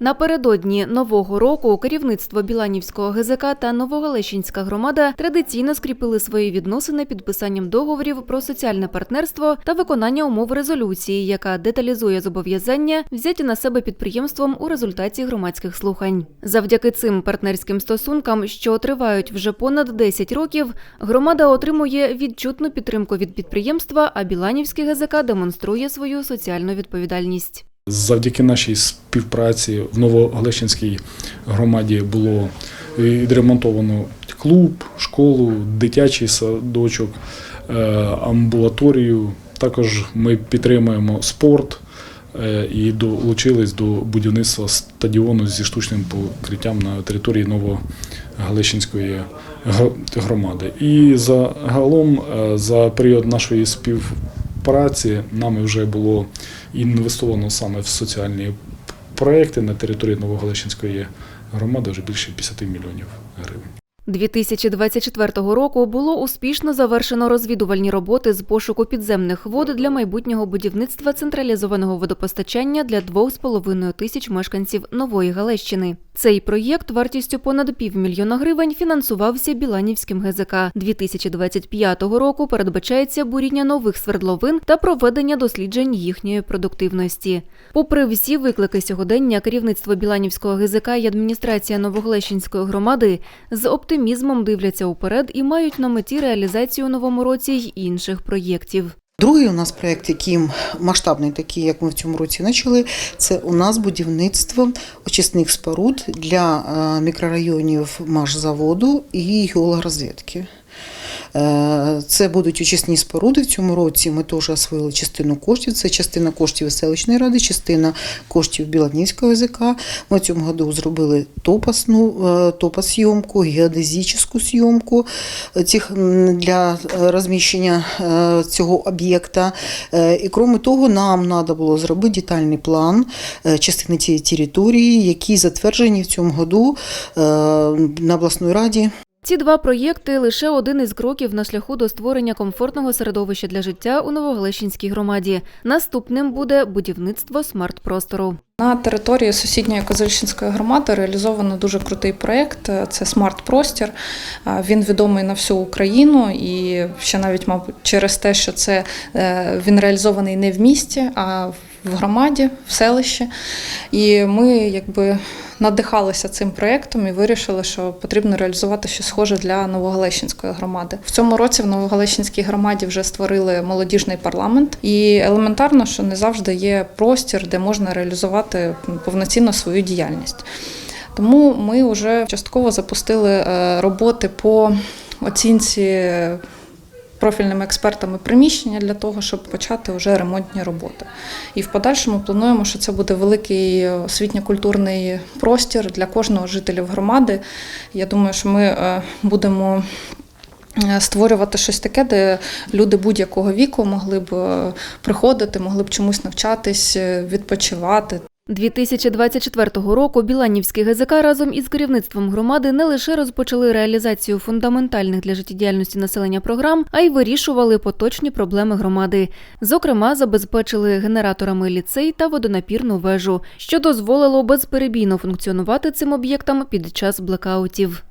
Напередодні нового року керівництво Біланівського ГЗК та Новогалещинська громада традиційно скріпили свої відносини підписанням договорів про соціальне партнерство та виконання умов резолюції, яка деталізує зобов'язання взяті на себе підприємством у результаті громадських слухань. Завдяки цим партнерським стосункам, що тривають вже понад 10 років, громада отримує відчутну підтримку від підприємства, а Біланівський ГЗК демонструє свою соціальну відповідальність. Завдяки нашій співпраці в Новогалещинській громаді було відремонтовано клуб, школу, дитячий садочок, е, амбулаторію. Також ми підтримуємо спорт е, і долучились до будівництва стадіону зі штучним покриттям на території Новогалещинської громади. І загалом е, за період нашої співпраці нами вже було інвестовано саме в соціальні проекти на території Новогалещинської громади вже більше 50 мільйонів гривень. 2024 року було успішно завершено розвідувальні роботи з пошуку підземних вод для майбутнього будівництва централізованого водопостачання для 2,5 тисяч мешканців Нової Галещини. Цей проєкт вартістю понад півмільйона гривень фінансувався Біланівським ГЗК. 2025 року передбачається буріння нових свердловин та проведення досліджень їхньої продуктивності. Попри всі виклики сьогодення, керівництво Біланівського ГЗК і адміністрація Новоглещинської громади з оптимізмом дивляться уперед і мають на меті реалізацію у новому році й інших проєктів. Другий у нас проєкт, який масштабний, такий, як ми в цьому році почали, це у нас будівництво очисних споруд для е, мікрорайонів Машзаводу і геологорозвідки. Е, Це будуть очисні споруди. В цьому році ми теж освоїли частину коштів. Це частина коштів селищної ради, частина коштів Біланівського язика. Ми в цьому году зробили топосну, е, топосйомку, геодезичну зйомку для розміщення е, цього об'єкта. І крім того, нам треба було зробити детальний план частини цієї території, які затверджені в цьому году на обласній раді Ці два проєкти лише один із кроків на шляху до створення комфортного середовища для життя у Новогалещинській громаді. Наступним буде будівництво смарт-простору. На території сусідньої Козельщинської громади реалізовано дуже крутий проєкт. Це смарт-простір. Він відомий на всю Україну і ще навіть, мабуть, через те, що це е, він реалізований не в місті, а в громаді, в селищі. І ми якби надихалися цим проєктом і вирішили, що потрібно реалізувати щось схоже для Новогалещинської громади. В цьому році в Новогалещинській громаді вже створили молодіжний парламент, і елементарно, що не завжди є простір, де можна реалізувати повноцінно свою діяльність. Тому ми вже частково запустили е, роботи по оцінці профільними експертами приміщення для того, щоб почати вже ремонтні роботи. І в подальшому плануємо, що це буде великий освітньо-культурний простір для кожного жителя громади. Я думаю, що ми е, будемо. е, Створювати щось таке, де люди будь-якого віку могли б е, приходити, могли б чомусь навчатись, відпочивати. 2024 року Біланівський ГЗК разом із керівництвом громади не лише розпочали реалізацію фундаментальних для життєдіяльності населення програм, а й вирішували поточні проблеми громади. Зокрема, забезпечили генераторами ліцей та водонапірну вежу, що дозволило безперебійно функціонувати цим об'єктам під час блекаутів.